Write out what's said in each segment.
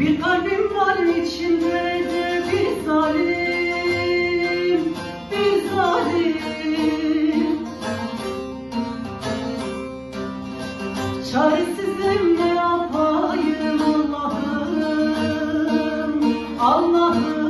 Bir kalbim var içinde de bir zalim, bir zalim. Çaresizim ne yapayım Allah'ım, Allah'ım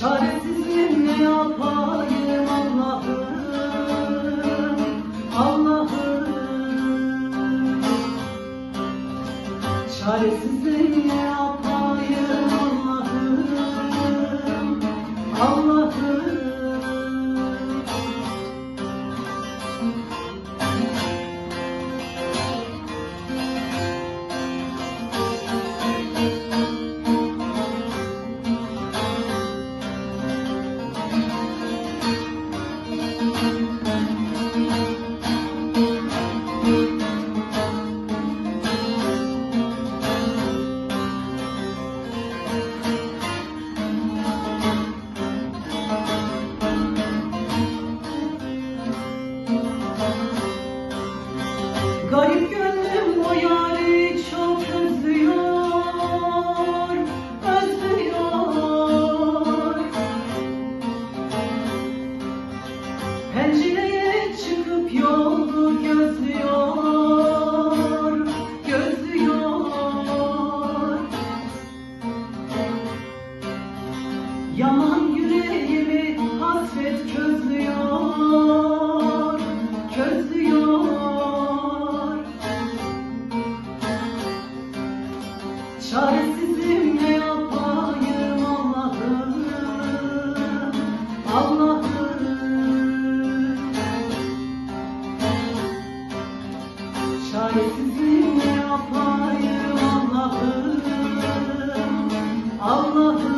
Çaresizim ne yapayım Allah'ım, Allah'ım. Çaresizim ne yapayım Yaman yüreğimi hasret közlüyor, közlüyor. Çaresizim ne yapayım Allah'ım, Allah'ım. Çaresizim ne yapayım Allah'ım, Allah'ım.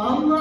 Allah'ım.